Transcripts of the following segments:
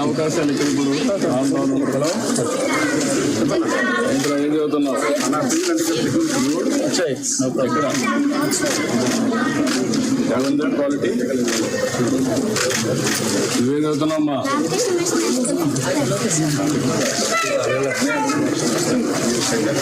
అవకాశాలు ఇక్కడ ఇప్పుడు ఆందోళనలో ఏం చదువుతున్నావు వచ్చాయి ఇక్కడ ఎలా క్వాలిటీ నువ్వేం చదువుతున్నావు అమ్మా రండి,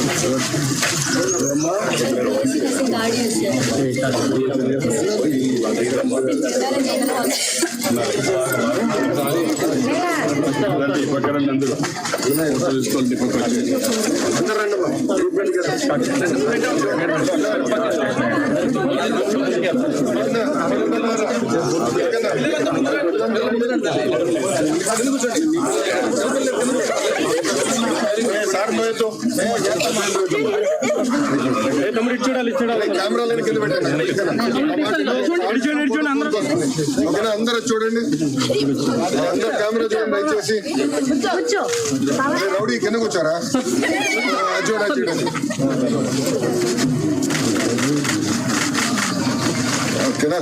సార్ పక్క రండి అందరూ పెట్టండి అందరూ చూడండి అందరూ కెమెరా చూడండి దయచేసి రౌడీ కింద కూర్చోరా చూడండి. ఓకేనా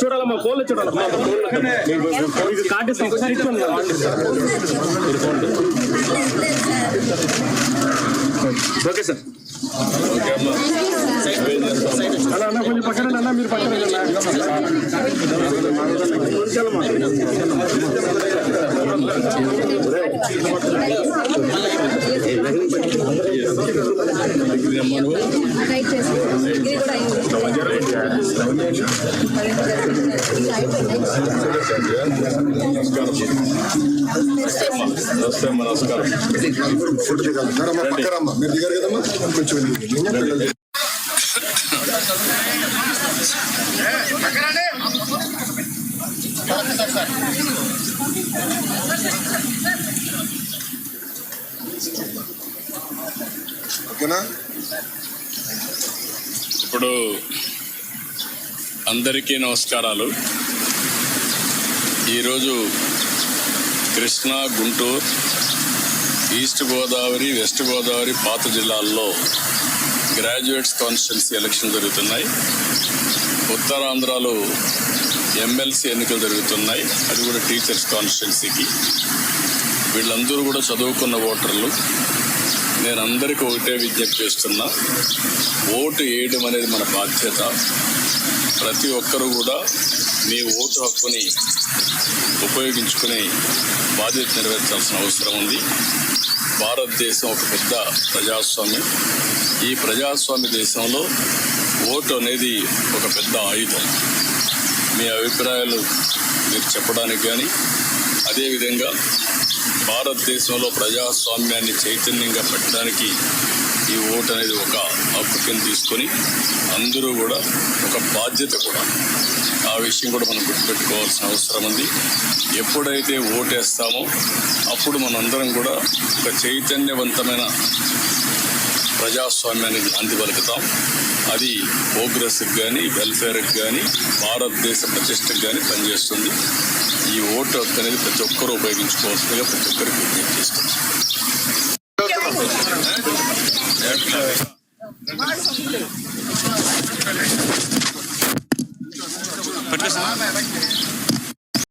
చూడాలమ్మా ఫోన్లో చూడాలమ్మా. ఫోన్లో కార్డు ఇస్తాం ఒకసారి ఓకే సార్ అన్న అన్న కొంచెం పక్కన అన్న మీరు పక్కన నమస్కారం. దిగాలి రమ్మా, పక్క రమ్మా మీరు దిగారు కదమ్మా? కొంచెం ఓకేనా? ఇప్పుడు అందరికీ నమస్కారాలు. ఈరోజు కృష్ణా గుంటూరు ఈస్ట్ గోదావరి వెస్ట్ గోదావరి పాత జిల్లాల్లో గ్రాడ్యుయేట్స్ కాన్స్టిట్యున్సీ ఎలక్షన్ జరుగుతున్నాయి. ఉత్తరాంధ్రలో ఎమ్మెల్సీ ఎన్నికలు జరుగుతున్నాయి. అది కూడా టీచర్స్ కాన్స్టిట్యున్సీకి. వీళ్ళందరూ కూడా చదువుకున్న ఓటర్లు. నేను అందరికీ ఒకటే విజ్ఞప్తి చేస్తున్నా. ఓటు వేయడం అనేది మన బాధ్యత. ప్రతి ఒక్కరూ కూడా మీ ఓటు హక్కుని ఉపయోగించుకుని బాధ్యత నెరవేర్చాల్సిన అవసరం ఉంది. భారతదేశం ఒక పెద్ద ప్రజాస్వామ్యం. ఈ ప్రజాస్వామ్య దేశంలో ఓటు అనేది ఒక పెద్ద ఆయుధం. మీ అభిప్రాయాలు మీరు చెప్పడానికి కానీ అదేవిధంగా భారతదేశంలో ప్రజాస్వామ్యాన్ని చైతన్యంగా పెట్టడానికి ఈ ఓటు అనేది ఒక హక్కు కింద తీసుకొని అందరూ కూడా ఒక బాధ్యత కూడా. ఆ విషయం కూడా మనం గుర్తుపెట్టుకోవాల్సిన అవసరం ఉంది. ఎప్పుడైతే ఓటేస్తామో అప్పుడు మనందరం కూడా ఒక చైతన్యవంతమైన ప్రజాస్వామ్యానికి నాంది పలుకుతాం. అది ప్రోగ్రెస్కి కానీ వెల్ఫేర్కి కానీ భారతదేశ ప్రతిష్టకు కానీ పనిచేస్తుంది. ఈ ఓటు హక్కు అనేది ప్రతి ఒక్కరూ ఉపయోగించుకోవాల్సిందిగా ప్రతి ఒక్కరికి విజ్ఞప్తి చేస్తున్నాం